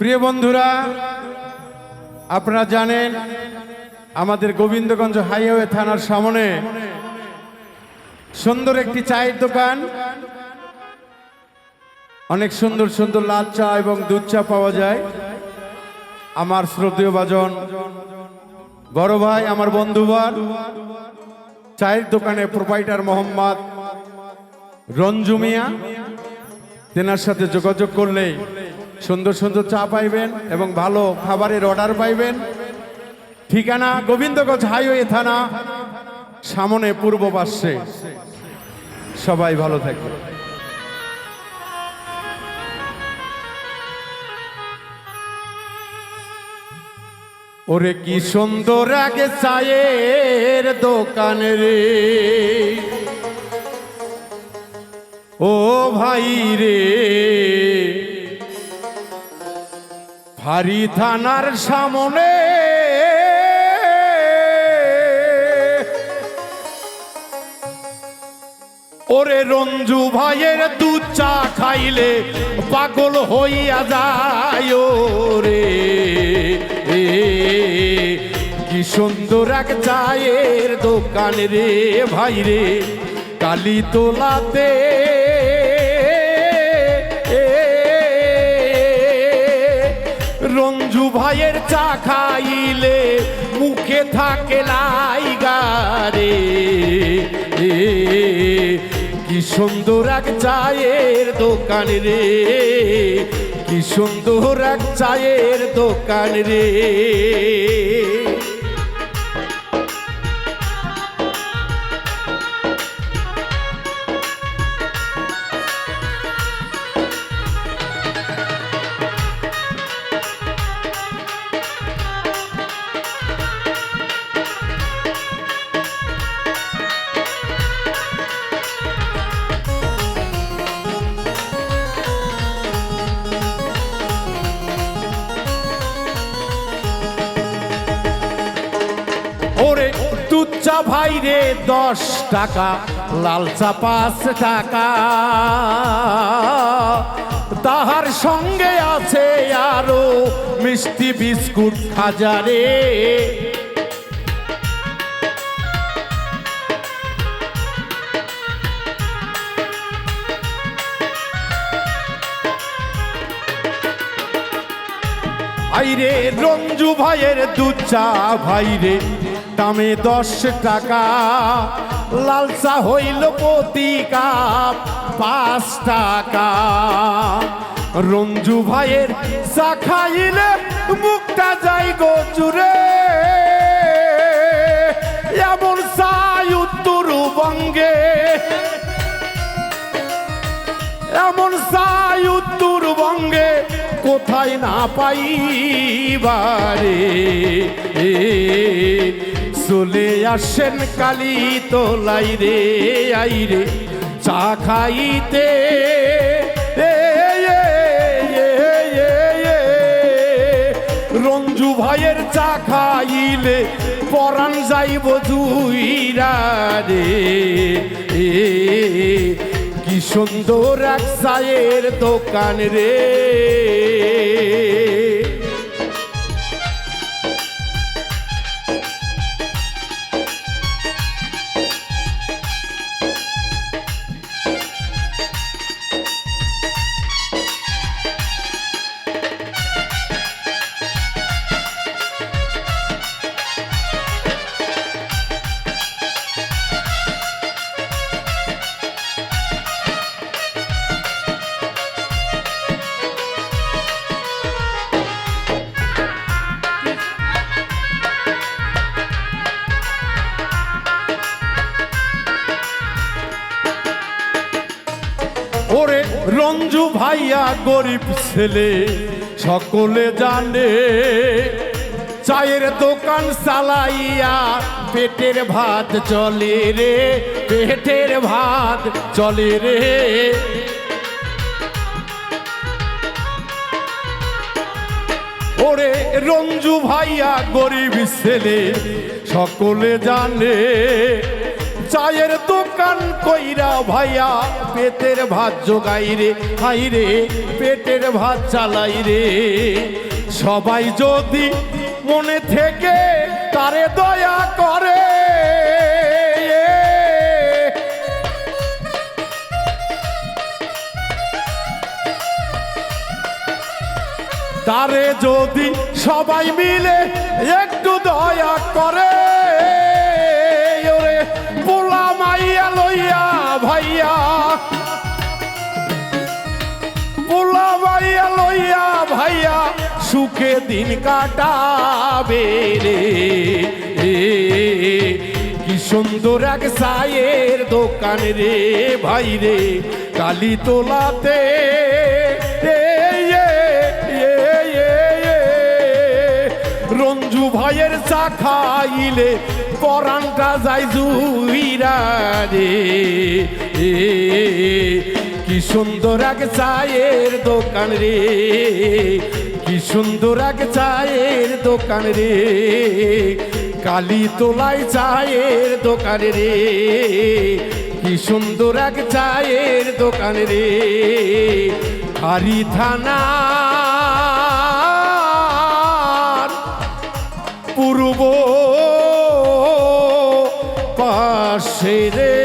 প্রিয় বন্ধুরা, আপনারা জানেন আমাদের গোবিন্দগঞ্জ হাইওয়ে থানার সামনে সুন্দর একটি চায়ের দোকান। অনেক সুন্দর সুন্দর লাল চা এবং দুধ চা পাওয়া যায়। আমার শ্রদ্ধেয় বাজন, বড় ভাই, আমার বন্ধুবার চায়ের দোকানে প্রোপাইটার মোহাম্মদ রঞ্জুমিয়া তেনার সাথে যোগাযোগ করলেই সুন্দর সুন্দর চা পাইবেন এবং ভালো খাবারের অর্ডার পাইবেন। ঠিকানা গোবিন্দগঞ্জ হাইওয়ে থানা, সামনে পূর্ব পার্শ্বে সবাই ভালো থাকবে ওরে কি সুন্দর আগে চায়ের দোকান রে। ও ভাই রে। ভারী থানার সামনে। ওরে রঞ্জু ভাইয়ের দুধ চা খাইলে পাগল হইয়া যায় রে কি সুন্দর এক চায়ের দোকান রে ভাই রে কালী তোলাতে ভাইয়ের চা খাইলে মুখে থাকে লাইগারে গারে কি সুন্দর এক চায়ের দোকান রে, কি সুন্দর এক চায়ের দোকান রে। চা ভাই রে, দশ টাকা, লাল চা পাঁচ টাকা। তাহার সঙ্গে আছে আরও মিষ্টি বিস্কুট খাজারে ভাইরে রঞ্জু ভাইয়ের দু চা ভাইরে দামে দশ টাকা লাল চা হইল প্রতি কাপ পাঁচ টাকা। রঞ্জু ভাইয়ের চা খাইলে মুখটা যাই গো চুরে। এমন চাই উত্তরবঙ্গে এমন চাই উত্তরবঙ্গে কোথায় না পাইবারে। চলে আসেন কালী তোলাই রে, আই রে, চা খাইতে। রঞ্জু ভাইয়ের চা খাইলে পরাণ যাইব জুইরা রে কি সুন্দর এক চায়ের দোকান রে। রঞ্জু ভাইয়া গরিব ছেলে, সকলে জানে, চায়ের দোকান চালাইয়া পেটের ভাত চলে রে, পেটের ভাত চলে রে। ওরে রঞ্জু ভাইয়া গরিব ছেলে, সকলে জানে চায়ের দোকান কইরা ভাইয়া, পেটের ভাত জোগাই রে, হাই রে, পেটের ভাত চালাই রে। সবাই যদি মনে থেকে তারে দয়া করে। তারে যদি সবাই মিলে একটু দয়া করে পোলা মাইয়া লইয়া ভাইয়া। পোলা মাইয়া লইয়া ভাইয়া সুখে দিন কাটাবে রে। কি সুন্দর এক সায়ের দোকান রে ভাই রে, কালী তোলাতে। রঞ্জু ভাইয়ের চা খাইলে পরানটা যাই জুইরা রে। কি সুন্দর এক চায়ের দোকান রে। কি সুন্দর এক চায়ের দোকান রে। কালী তোলাই চায়ের দোকান রে। কি সুন্দর এক চায়ের দোকান রে। হারি থানা পূর্ব পাশে রে